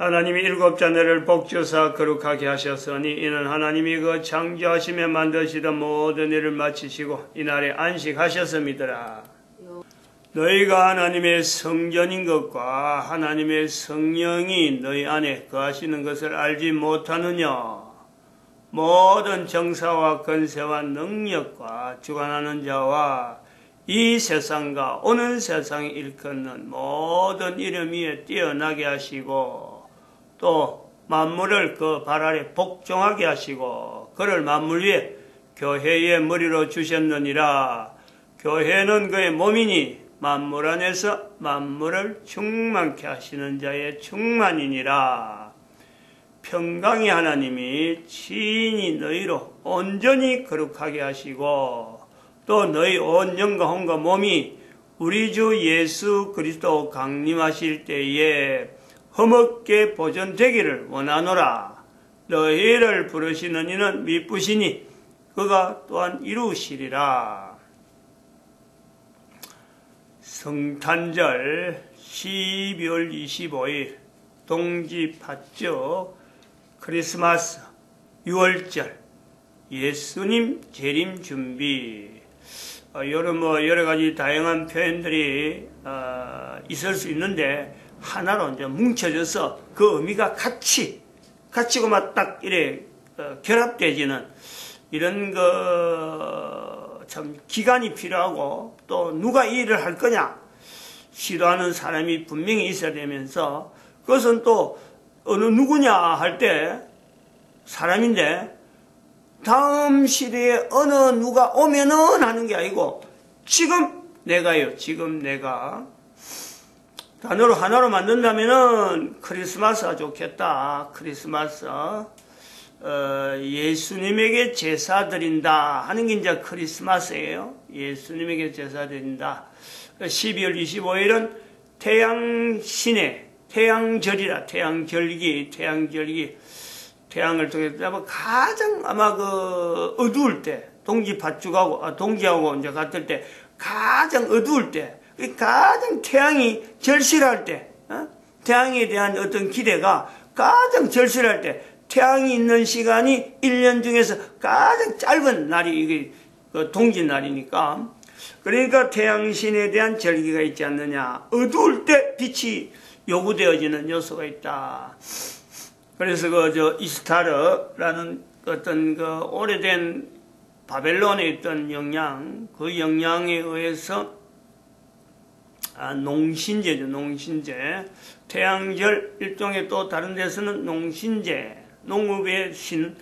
하나님이 일곱 자녀를 복주사 거룩하게 하셨으니 이는 하나님이 그 창조하심에 만드시던 모든 일을 마치시고 이날에 안식하셨음이더라. 요 너희가 하나님의 성전인 것과 하나님의 성령이 너희 안에 거하시는 것을 알지 못하느냐? 모든 정사와 건세와 능력과 주관하는 자와 이 세상과 오는 세상에 일컫는 모든 이름 위에 뛰어나게 하시고 또 만물을 그 발 아래 복종하게 하시고 그를 만물 위에 교회의 머리로 주셨느니라. 교회는 그의 몸이니 만물 안에서 만물을 충만케 하시는 자의 충만이니라. 평강의 하나님이 친히 너희로 온전히 거룩하게 하시고 또 너희 온 영과 혼과 몸이 우리 주 예수 그리스도 강림하실 때에 험없게 보존되기를 원하노라. 너희를 부르시는 이는 미쁘시니 그가 또한 이루시리라. 성탄절 12월 25일 동지 팥죽 크리스마스 6월절 예수님 재림 준비 어, 여러 뭐 여러 가지 다양한 표현들이 어, 있을 수 있는데 하나로 이제 뭉쳐져서 그 의미가 같이 같이 그만 딱 이래 어, 결합되지는 이런 거 참 기간이 필요하고 또 누가 이 일을 할 거냐 싫어하는 사람이 분명히 있어야 되면서 그것은 또 어느 누구냐 할 때 사람인데 다음 시대에 어느 누가 오면은 하는 게 아니고 지금 내가요 지금 내가 단어로 하나로 만든다면은 크리스마스가 좋겠다. 크리스마스 어, 예수님에게 제사 드린다 하는 게 이제 크리스마스예요. 예수님에게 제사 드린다. 12월 25일은 태양신의 태양절이라 태양절기 태양절기 태양을 통해서 가장 아마 그 어두울 때 동지 밭죽하고 아, 동지하고 이제 갔을 때 가장 어두울 때 가장 태양이 절실할 때 어? 태양에 대한 어떤 기대가 가장 절실할 때 태양이 있는 시간이 1년 중에서 가장 짧은 날이 이게 그 동지 날이니까 그러니까 태양신에 대한 절기가 있지 않느냐. 어두울 때 빛이 요구되어지는 요소가 있다. 그래서 그 저 이스타르라는 어떤 그 오래된 바벨론에 있던 영향, 그 영향에 의해서 아, 농신제죠, 농신제. 태양절 일종의 또 다른 데서는 농신제, 농업의 신에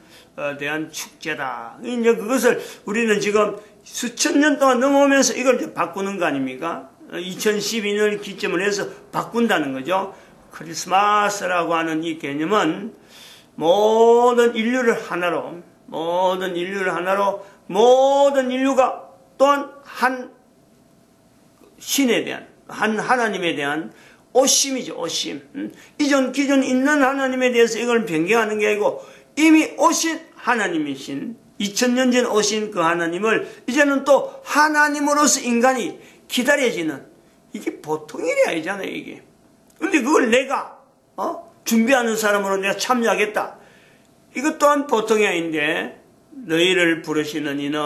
대한 축제다. 이제 그것을 우리는 지금 수천 년 동안 넘어오면서 이걸 바꾸는 거 아닙니까? 2012년을 기점을 해서 바꾼다는 거죠. 크리스마스라고 하는 이 개념은 모든 인류를 하나로, 모든 인류를 하나로, 모든 인류가 또한 한 신에 대한, 한 하나님에 대한 오심이죠, 오심. 음? 이전 기존 있는 하나님에 대해서 이걸 변경하는 게 아니고 이미 오신 하나님이신 2000년 전 오신 그 하나님을 이제는 또 하나님으로서 인간이 기다려지는 이게 보통 일이 아니잖아요, 이게. 근데 그걸 내가 어? 준비하는 사람으로 내가 참여하겠다. 이것 또한 보통이 아닌데 너희를 부르시는 이는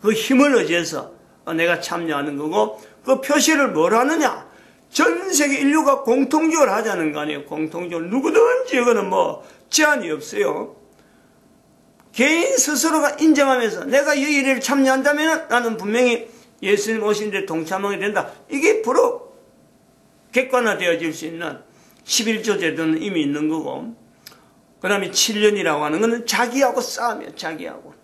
그 힘을 의지해서 내가 참여하는 거고 그 표시를 뭘 하느냐? 전 세계 인류가 공통적으로 하자는 거 아니에요. 공통적으로 누구든지 이거는 뭐 제한이 없어요. 개인 스스로가 인정하면서 내가 이 일을 참여한다면 나는 분명히 예수님 오신 데 동참하게 된다. 이게 바로 객관화되어질 수 있는 11조 제도는 이미 있는 거고 그 다음에 7년이라고 하는 것은 자기하고 싸움이에요. 자기하고.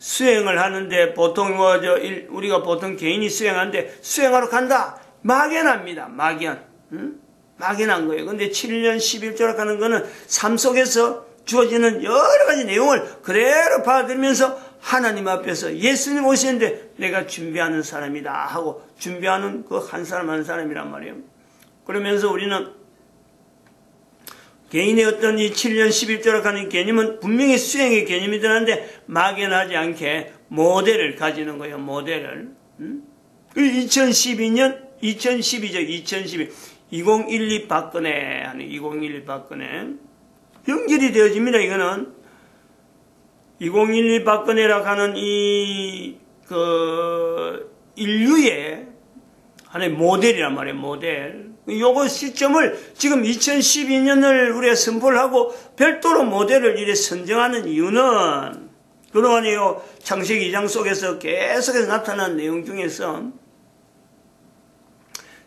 수행을 하는데 보통 뭐저 우리가 보통 개인이 수행하는데 수행하러 간다. 막연합니다. 막연. 응? 막연한 거예요. 근데 7년 11조라고 하는 거는 삶 속에서 주어지는 여러 가지 내용을 그대로 받아들면서 하나님 앞에서 예수님 오시는데 내가 준비하는 사람이다 하고 준비하는 그 한 사람 한 사람이란 말이에요. 그러면서 우리는 개인의 어떤 이 7년 11조라 하는 개념은 분명히 수행의 개념이긴 한데 막연하지 않게 모델을 가지는 거예요. 모델을. 음? 2012년 2012죠. 2012 2012 박근혜 하는 2012 박근혜 연결이 되어집니다. 이거는 2012 박근혜라 하는 이 그 인류의 하나의 모델이란 말이에요. 모델. 요거 시점을 지금 2012년을 우리가 선포를 하고 별도로 모델을 이래 선정하는 이유는 그동안에요 창세기 2장 속에서 계속해서 나타난 내용 중에서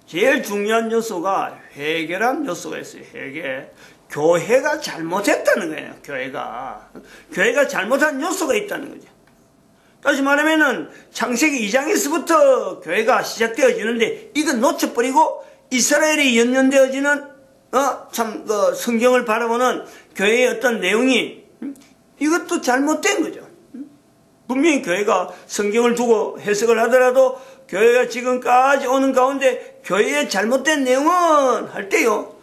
제일 중요한 요소가 회개란 요소가 있어요. 회개. 교회가 잘못했다는 거예요. 교회가. 교회가 잘못한 요소가 있다는 거죠. 다시 말하면은 창세기 2장에서부터 교회가 시작되어지는데 이건 놓쳐버리고 이스라엘이 연연되어지는 어 참 그 성경을 바라보는 교회의 어떤 내용이 음? 이것도 잘못된 거죠. 음? 분명히 교회가 성경을 두고 해석을 하더라도 교회가 지금까지 오는 가운데 교회의 잘못된 내용은 할 때요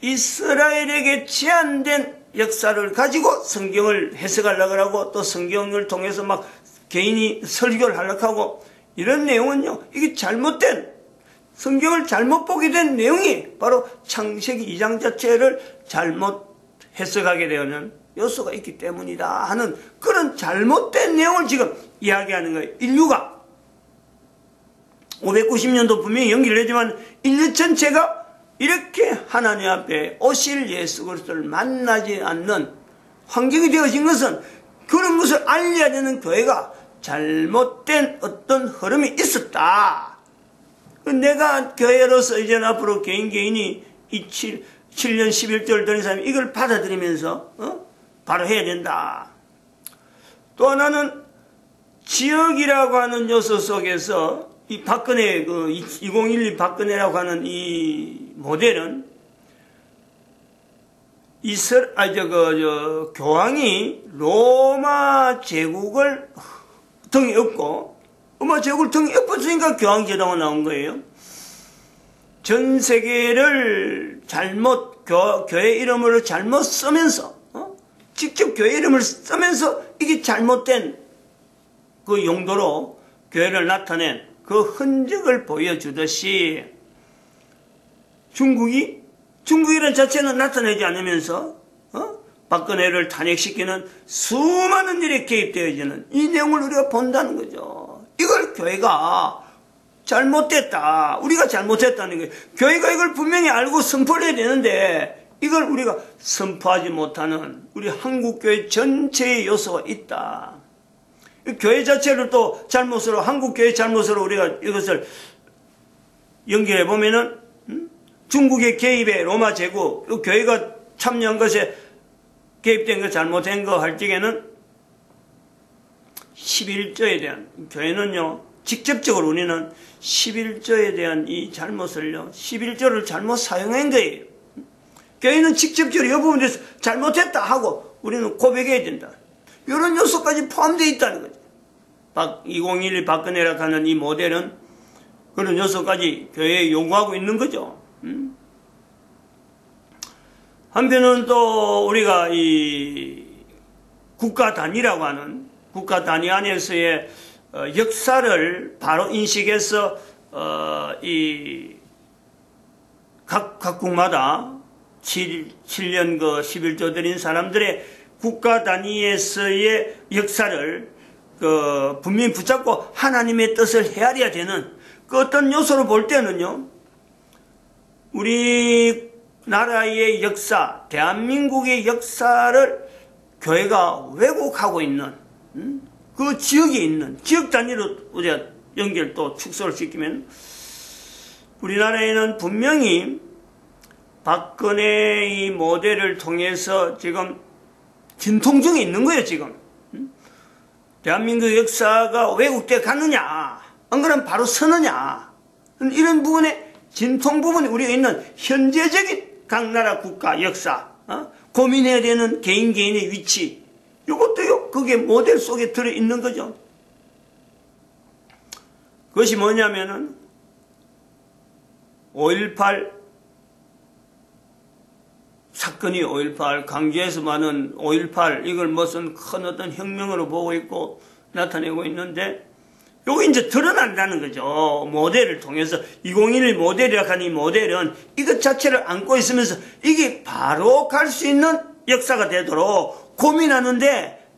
이스라엘에게 제한된 역사를 가지고 성경을 해석하려고 하고 또 성경을 통해서 막 개인이 설교를 하려고 하고 이런 내용은요 이게 잘못된 성경을 잘못 보게 된 내용이 바로 창세기 2장 자체를 잘못 해석하게 되는 요소가 있기 때문이다 하는 그런 잘못된 내용을 지금 이야기하는 거예요. 인류가 590년도 분명히 연결되지만 인류 전체가 이렇게 하나님 앞에 오실 예수 그리스도를 만나지 않는 환경이 되어진 것은 그런 것을 알려야 되는 교회가 잘못된 어떤 흐름이 있었다. 내가 교회로서 이제 앞으로 개인 개인이 이 7, 7년 11개월 된 사람이 이걸 받아들이면서 어? 바로 해야 된다. 또 하나는 지역이라고 하는 요소 속에서 이 박근혜 그 2012 박근혜라고 하는 이 모델은 이스라 아저그 저 교황이 로마 제국을 등에 업고 로마 제국을 등에 엎었으니까 교황 제도가 나온 거예요. 전 세계를 잘못 교, 교회 이름으로 잘못 쓰면서 어? 직접 교회 이름을 쓰면서 이게 잘못된 그 용도로 교회를 나타낸 그 흔적을 보여주듯이 중국이 중국이라는 자체는 나타내지 않으면서 어? 박근혜를 탄핵시키는 수많은 일에 개입되어지는 이 내용을 우리가 본다는 거죠. 이걸 교회가 잘못됐다. 우리가 잘못했다는 거예요. 교회가 이걸 분명히 알고 선포를 해야 되는데 이걸 우리가 선포하지 못하는 우리 한국교회 전체의 요소가 있다. 교회 자체를 또 잘못으로 한국교회 잘못으로 우리가 이것을 연결해 보면은 음? 중국의 개입에 로마 제국 교회가 참여한 것에 개입된 거 잘못된 거 할 적에는 11조에 대한 교회는요 직접적으로 우리는 11조에 대한 이 잘못을요 11조를 잘못 사용한 거예요 교회는 직접적으로 이 부분에 대해서 잘못했다 하고 우리는 고백해야 된다 이런 요소까지 포함되어 있다는 거죠. 박, 2011 박근혜라 하는 이 모델은 그런 요소까지 교회에 요구하고 있는 거죠. 음? 한편은 또 우리가 이 국가 단위라고 하는 국가 단위 안에서의 어, 역사를 바로 인식해서 어, 이 각, 각국마다 7, 7년 그 11조 들인 사람들의 국가 단위에서의 역사를 그 분명히 붙잡고 하나님의 뜻을 헤아려야 되는 그 어떤 요소를 볼 때는요, 우리 나라의 역사, 대한민국의 역사를 교회가 왜곡하고 있는 음? 그 지역에 있는 지역 단위로 우리가 연결 또 축소를 시키면 우리나라에는 분명히 박근혜의 모델을 통해서 지금 진통 중에 있는 거예요, 지금. 대한민국 역사가 왜곡돼 가느냐, 안 그러면 바로 서느냐. 이런 부분에 진통 부분이 우리가 있는 현재적인 각 나라 국가 역사, 어? 고민해야 되는 개인 개인의 위치, 이것도요, 그게 모델 속에 들어있는 거죠. 그것이 뭐냐면은, 5.18 사건이 5.18 강주에서 많은 5.18 이걸 무슨 큰 어떤 혁명으로 보고 있고 나타내고 있는데 요거 이제 드러난다는 거죠. 모델을 통해서 2011 모델이라 하는 이 모델은 이것 자체를 안고 있으면서 이게 바로 갈 수 있는 역사가 되도록 고민하는데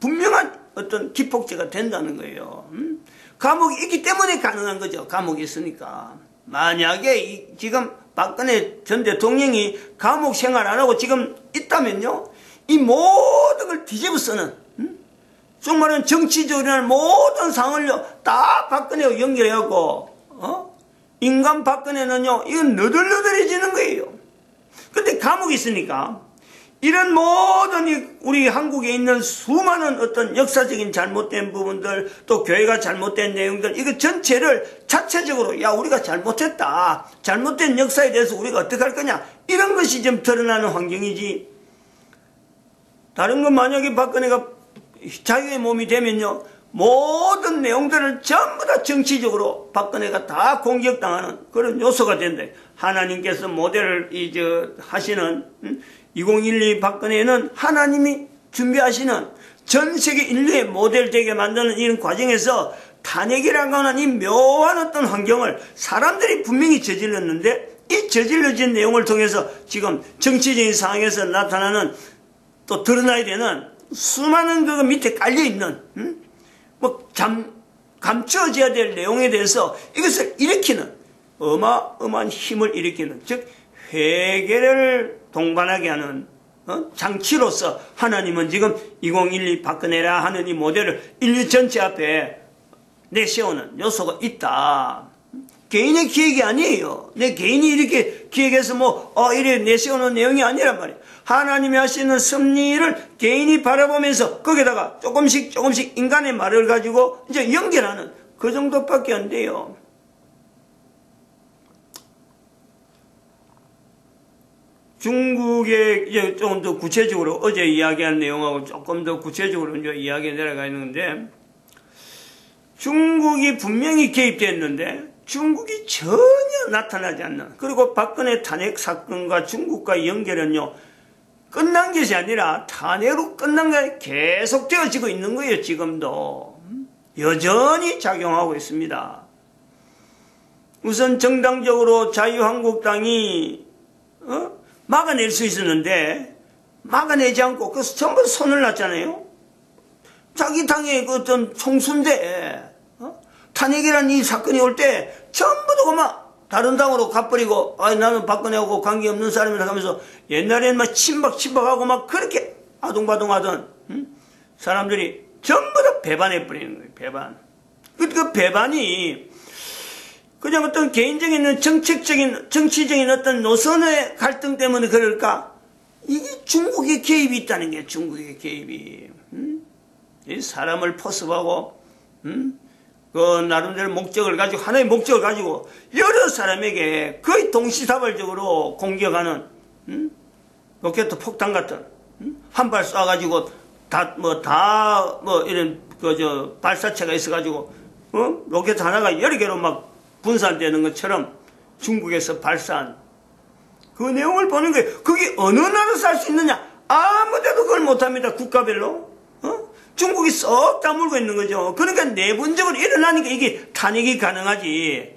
분명한 어떤 기폭제가 된다는 거예요. 음? 감옥이 있기 때문에 가능한 거죠. 감옥이 있으니까. 만약에 이, 지금 박근혜 전 대통령이 감옥 생활 안 하고 지금 있다면요. 이 모든 걸 뒤집어 쓰는 음? 정말은 정치적인 모든 상을요 다 박근혜와 연결해갖고 어? 인간 박근혜는요 이건 너덜너덜해지는 거예요. 근데 감옥에 있으니까 이런 모든 우리 한국에 있는 수많은 어떤 역사적인 잘못된 부분들 또 교회가 잘못된 내용들 이거 전체를 자체적으로 야 우리가 잘못했다. 잘못된 역사에 대해서 우리가 어떻게 할 거냐? 이런 것이 좀 드러나는 환경이지. 다른 건 만약에 박근혜가 자유의 몸이 되면요 모든 내용들을 전부 다 정치적으로 박근혜가 다 공격당하는 그런 요소가 된다. 하나님께서 모델을 이저 하시는 음? 2012 박근혜는 하나님이 준비하시는 전 세계 인류의 모델 되게 만드는 이런 과정에서 탄핵이라고 하는 이 묘한 어떤 환경을 사람들이 분명히 저질렀는데 이 저질러진 내용을 통해서 지금 정치적인 상황에서 나타나는 또 드러나야 되는 수많은 그 밑에 깔려있는 음? 뭐 잠, 감춰져야 될 내용에 대해서 이것을 일으키는 어마어마한 힘을 일으키는 즉 회개를 동반하게 하는 어? 장치로서 하나님은 지금 2012 박근혜라 하는 이 모델을 인류 전체 앞에 내세우는 요소가 있다. 개인의 기획이 아니에요. 내 개인이 이렇게 기획해서 뭐, 어, 이래 내세우는 내용이 아니란 말이에요. 하나님이 하시는 섭리를 개인이 바라보면서 거기다가 조금씩 조금씩 인간의 말을 가지고 이제 연결하는 그 정도밖에 안 돼요. 중국의 이제 조금 더 구체적으로 어제 이야기한 내용하고 조금 더 구체적으로 이제 이야기 내려가 있는데 중국이 분명히 개입됐는데 중국이 전혀 나타나지 않는 그리고 박근혜 탄핵 사건과 중국과 연결은요 끝난 것이 아니라 탄핵으로 끝난 게 계속 되어지고 있는 거예요 지금도 여전히 작용하고 있습니다 우선 정당적으로 자유한국당이 어? 막아낼 수 있었는데 막아내지 않고 그래서 전부 손을 놨잖아요. 자기 당의 그 어떤 총수인데 어? 탄핵이라는 이 사건이 올 때 전부 다 그만 다른 당으로 가버리고 아 나는 박근혜하고 관계없는 사람이라 하면서 옛날에는 막 친박 친박하고 막 그렇게 아동바동하던 음? 사람들이 전부 다 배반해 버리는 거예요. 배반. 그, 그 배반이 그냥 어떤 개인적인 정책적인 정치적인 어떤 노선의 갈등 때문에 그럴까? 이게 중국의 개입이 있다는 게 중국의 개입이 음? 사람을 포섭하고 음? 그 나름대로 목적을 가지고 하나의 목적을 가지고 여러 사람에게 거의 동시다발적으로 공격하는 음? 로켓 폭탄 같은 음? 한발 쏴가지고 다 뭐 다뭐 뭐 이런 그 저 발사체가 있어가지고 어? 로켓 하나가 여러 개로 막 분산되는 것처럼 중국에서 발사한 그 내용을 보는 거예요. 그게 어느 나라에서 할 수 있느냐? 아무 데도 그걸 못합니다. 국가별로. 어? 중국이 썩 다물고 있는 거죠. 그러니까 내분적으로 일어나니까 이게 탄핵이 가능하지.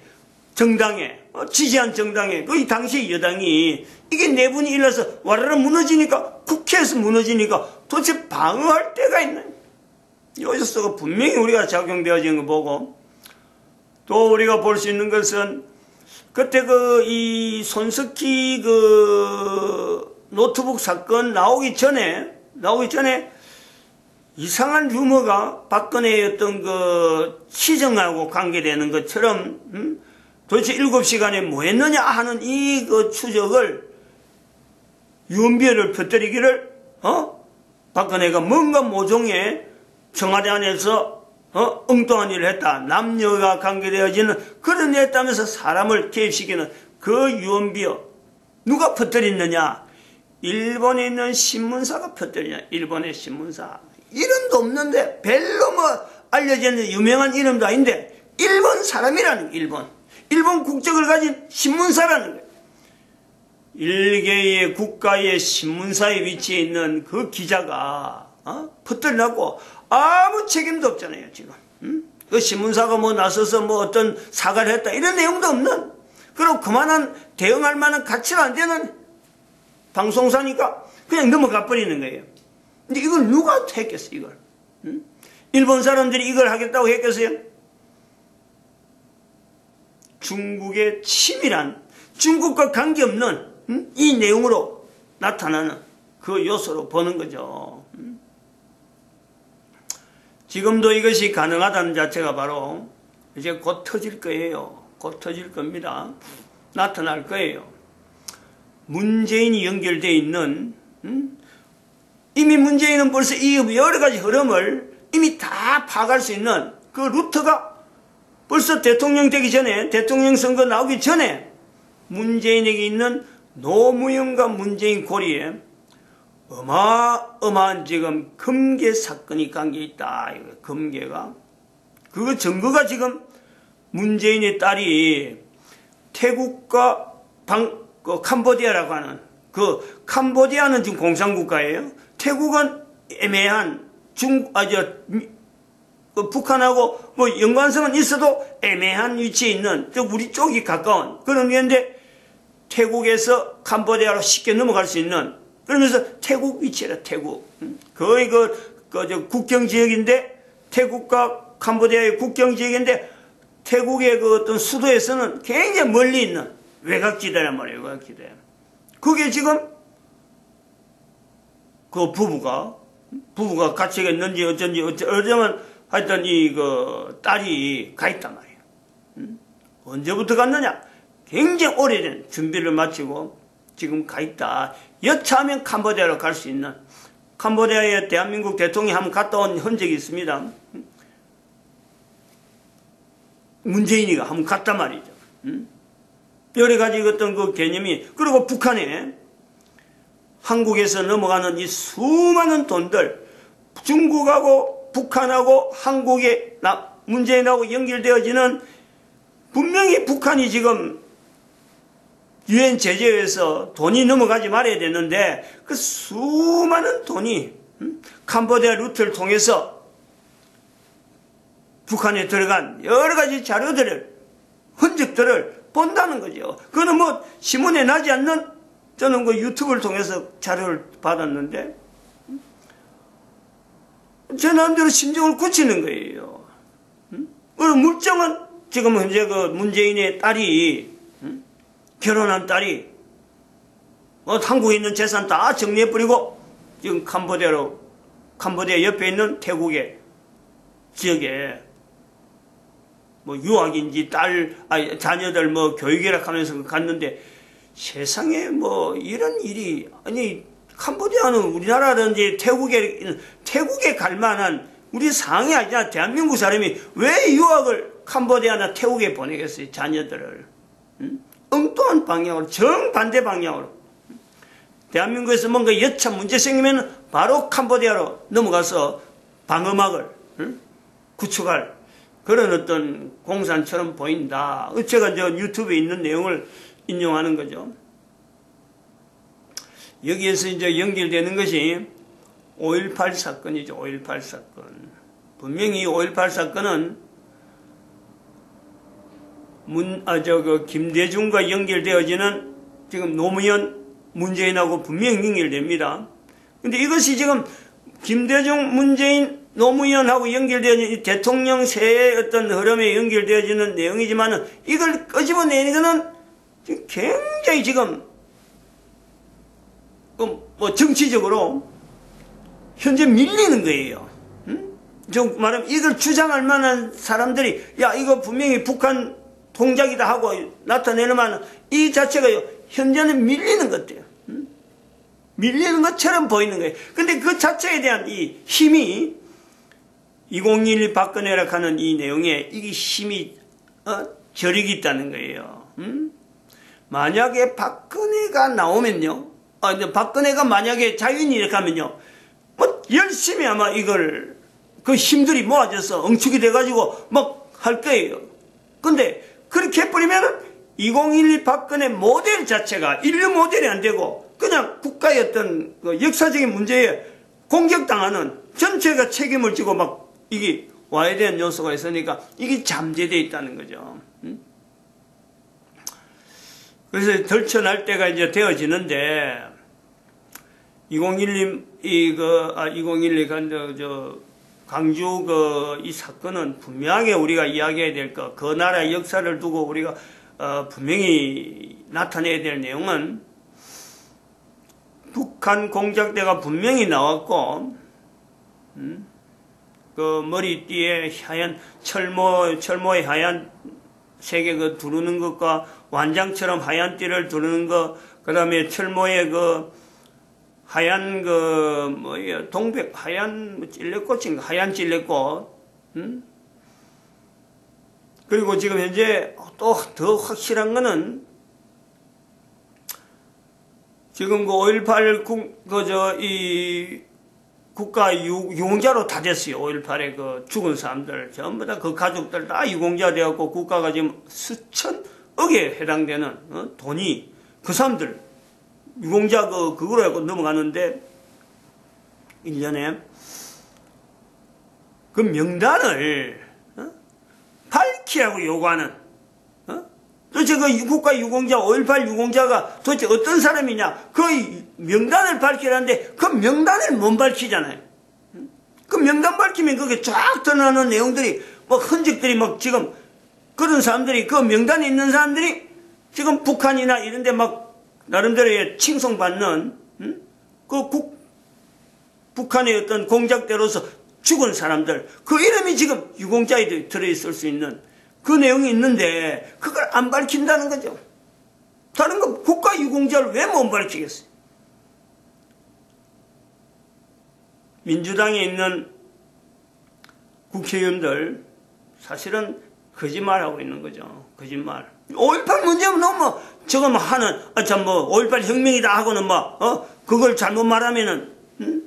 정당에, 어, 지지한 정당에, 그 당시 여당이 이게 내분이 일어서 와르르 무너지니까 국회에서 무너지니까 도대체 방어할 때가 있나? 여기서 분명히 우리가 작용되어진 거 보고 또 우리가 볼 수 있는 것은 그때 그 이 손석희 그 노트북 사건 나오기 전에 나오기 전에 이상한 유머가 박근혜의 어떤 그 시정하고 관계되는 것처럼 음? 도대체 일곱 시간에 뭐 했느냐 하는 이 그 추적을 유언비어를 퍼뜨리기를 어? 박근혜가 뭔가 모종의 청와대 안에서 어? 엉뚱한 일을 했다. 남녀가 관계되어지는 그런 일 했다면서 사람을 개입시키는 그 유언비어 누가 퍼뜨렸느냐? 일본에 있는 신문사가 퍼뜨리냐? 일본의 신문사. 이름도 없는데 별로 뭐 알려진 유명한 이름도 아닌데 일본 사람이라는 거예요, 일본. 일본 국적을 가진 신문사라는 거예요. 일개의 국가의 신문사에 위치해 있는 그 기자가 어? 놨고 아무 책임도 없잖아요 지금 음? 그 신문사가 뭐 나서서 뭐 어떤 사과를 했다 이런 내용도 없는 그리고 그만한 대응할 만한 가치가 안 되는 방송사니까 그냥 넘어가 버리는 거예요 근데 이걸 누가 했겠어 이걸 음? 일본 사람들이 이걸 하겠다고 했겠어요 중국의 치밀한 중국과 관계없는 음? 이 내용으로 나타나는 그 요소로 보는 거죠. 음? 지금도 이것이 가능하다는 자체가 바로 이제 곧 터질 거예요. 곧 터질 겁니다. 나타날 거예요. 문재인이 연결되어 있는 음? 이미 문재인은 벌써 이 여러 가지 흐름을 이미 다 파악할 수 있는 그 루트가 벌써 대통령 되기 전에 대통령 선거 나오기 전에 문재인에게 있는 노무현과 문재인 고리에 어마어마한 지금 금계 사건이 관계 있다. 금계가. 그 증거가 지금 문재인의 딸이 태국과 방, 그 캄보디아라고 하는 그 캄보디아는 지금 공산국가예요. 태국은 애매한 중, 아, 저, 그 북한하고 뭐 연관성은 있어도 애매한 위치에 있는 우리 쪽이 가까운 그런 게인데 태국에서 캄보디아로 쉽게 넘어갈 수 있는 그러면서 태국 위치라 태국. 거의 그, 그 국경 지역인데 태국과 캄보디아의 국경 지역인데 태국의 그 어떤 수도에서는 굉장히 멀리 있는 외곽지대란 말이에요 외곽지대. 그게 지금 그 부부가 부부가 같이 있는지 어쩐지 어쩌면 하여튼 이 그 딸이 가 있단 말이에요. 언제부터 갔느냐? 굉장히 오래된 준비를 마치고 지금 가 있다. 여차하면 캄보디아로 갈 수 있는 캄보디아에 대한민국 대통령이 한번 갔다 온 흔적이 있습니다. 문재인이가 한번 갔단 말이죠. 여러 가지 어떤 그 개념이 그리고 북한에 한국에서 넘어가는 이 수많은 돈들 중국하고 북한하고 한국에 문재인하고 연결되어지는 분명히 북한이 지금 유엔 제재에서 돈이 넘어가지 말아야 되는데 그 수많은 돈이 캄보디아 루트를 통해서 북한에 들어간 여러 가지 자료들을 흔적들을 본다는 거죠. 그거는 뭐 신문에 나지 않는 저는 그 유튜브를 통해서 자료를 받았는데 제 나름대로 심정을 굳히는 거예요. 그리고 물정은 지금 현재 그 문재인의 딸이 결혼한 딸이 뭐 한국에 있는 재산 다 정리해버리고 지금 캄보디아로 캄보디아 옆에 있는 태국의 지역에 뭐 유학인지 딸 아니 자녀들 뭐 교육이라 하면서 갔는데 세상에 뭐 이런 일이 아니 캄보디아는 우리나라든지 태국에 태국에 갈 만한 우리 상이 아니라 대한민국 사람이 왜 유학을 캄보디아나 태국에 보내겠어요 자녀들을 응? 엉뚱한 방향으로 정반대 방향으로 대한민국에서 뭔가 여차 문제 생기면 바로 캄보디아로 넘어가서 방어막을 응? 구축할 그런 어떤 공산처럼 보인다. 제가 저 유튜브에 있는 내용을 인용하는 거죠. 여기에서 이제 연결되는 것이 5.18 사건이죠. 5.18 사건. 분명히 5.18 사건은 문, 아, 저, 그, 김대중과 연결되어지는 지금 노무현, 문재인하고 분명히 연결됩니다. 근데 이것이 지금 김대중, 문재인, 노무현하고 연결되어지는 대통령 세의 어떤 흐름에 연결되어지는 내용이지만은 이걸 끄집어내는 거는 굉장히 지금 뭐 정치적으로 현재 밀리는 거예요. 음? 좀 말하면 이걸 주장할 만한 사람들이 야 이거 분명히 북한 동작이다 하고 나타내려면 이 자체가 현재는 밀리는 것 같아요. 밀리는 것처럼 보이는 거예요. 근데 그 자체에 대한 이 힘이 2021 박근혜라 하는 이 내용에 이게 힘이 어? 저력이 있다는 거예요. 음? 만약에 박근혜가 나오면요. 아, 근데 박근혜가 만약에 자유인이 이렇게 하면요. 뭐 열심히 아마 이걸 그 힘들이 모아져서 엉축이 돼가지고 막 할 거예요. 근데 그렇게 해버리면 2012 박근혜 모델 자체가 인류 모델이 안 되고 그냥 국가의 어떤 그 역사적인 문제에 공격당하는 전체가 책임을 지고 막 이게 와야 되는 요소가 있으니까 이게 잠재되어 있다는 거죠. 그래서 덜쳐날 때가 이제 되어지는데 2012 이그 아, 2012 그, 저, 광주 그 이 사건은 분명하게 우리가 이야기해야 될 것, 그 나라의 역사를 두고 우리가 어, 분명히 나타내야 될 내용은 북한 공작대가 분명히 나왔고, 음? 그 머리띠에 하얀 철모 철모의 하얀 색의 그 두르는 것과 완장처럼 하얀 띠를 두르는 것, 그 다음에 철모의 그 하얀 그 뭐야 동백 하얀 뭐 찔레꽃인가 하얀 찔레꽃 음? 그리고 지금 현재 또 더 확실한 거는 지금 그 5.18 그저 이 국가 유, 유공자로 다 됐어요. 5.18에 그 죽은 사람들 전부 다 그 가족들 다 유공자 되었고 국가가 지금 수천억에 해당되는 어? 돈이 그 사람들 유공자 그, 그거로 해고 넘어가는데, 1년에 그 명단을, 어? 밝히라고 요구하는, 어? 도대체 그 국가 유공자, 5.18 유공자가 도대체 어떤 사람이냐, 그 명단을 밝히라는데, 그 명단을 못 밝히잖아요. 그 명단 밝히면 그게 쫙 드러나는 내용들이, 뭐 흔적들이 막 지금, 그런 사람들이, 그 명단에 있는 사람들이 지금 북한이나 이런 데 막 나름대로의 칭송받는 음? 그 국, 북한의 어떤 공작대로서 죽은 사람들 그 이름이 지금 유공자에 들어있을 수 있는 그 내용이 있는데 그걸 안 밝힌다는 거죠. 다른 거 국가 유공자를 왜 못 밝히겠어요? 민주당에 있는 국회의원들 사실은 거짓말하고 있는 거죠. 거짓말. 5.18 문제면 너무 저거 뭐 하는 아 참 뭐 5.18 혁명이다 하고는 뭐 어? 그걸 잘못 말하면은 음?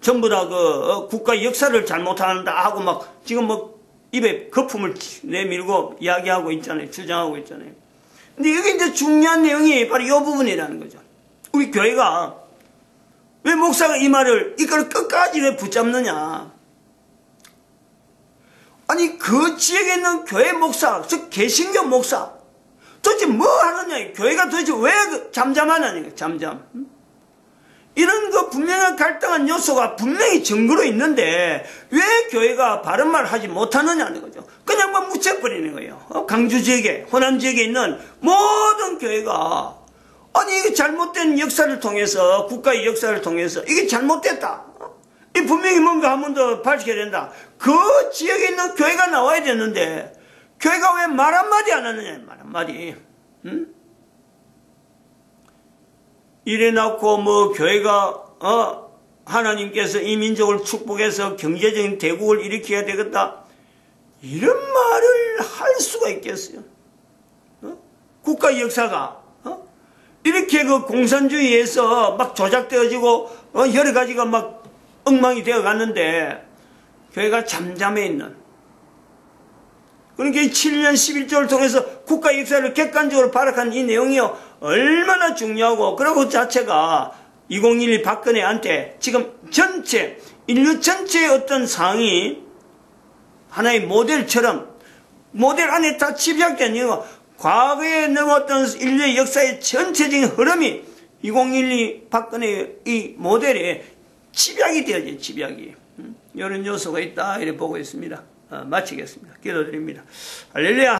전부 다 그 어, 국가 역사를 잘못한다 하고 막 지금 뭐 입에 거품을 내밀고 이야기하고 있잖아요. 주장하고 있잖아요. 근데 여기 이제 중요한 내용이 바로 이 부분이라는 거죠. 우리 교회가 왜 목사가 이 말을 이걸 끝까지 왜 붙잡느냐? 아니 그 지역에 있는 교회 목사 즉 개신교 목사 도대체 뭐 하느냐? 교회가 도대체 왜그 잠잠하느냐 잠잠. 이런 그 분명한 갈등한 요소가 분명히 증거로 있는데 왜 교회가 바른 말 하지 못하느냐는 거죠. 그냥 막 묻혀버리는 거예요. 어? 강주 지역에 호남 지역에 있는 모든 교회가 아니 이게 잘못된 역사를 통해서 국가의 역사를 통해서 이게 잘못됐다. 이 분명히 뭔가 한 번 더 밝혀야 된다. 그 지역에 있는 교회가 나와야 되는데 교회가 왜 말 한마디 안 하느냐 말 한마디 응? 이래 놓고 뭐 교회가 어 하나님께서 이 민족을 축복해서 경제적인 대국을 일으켜야 되겠다 이런 말을 할 수가 있겠어요 어? 국가 역사가 어? 이렇게 그 공산주의에서 막 조작되어지고 어, 여러 가지가 막 엉망이 되어 갔는데 교회가 잠잠해 있는 그러니까 7년 11조를 통해서 국가 역사를 객관적으로 발악한 이 내용이요. 얼마나 중요하고 그리고 그 자체가 2012 박근혜한테 지금 전체 인류 전체의 어떤 상황이 하나의 모델처럼 모델 안에 다 집약된 이유가 과거에 넘었던 인류의 역사의 전체적인 흐름이 2012 박근혜의 이 모델에 집약이 되어진 집약이. 이런 요소가 있다 이렇게 보고 있습니다. 어, 마치겠습니다. 기도드립니다. 할렐루야.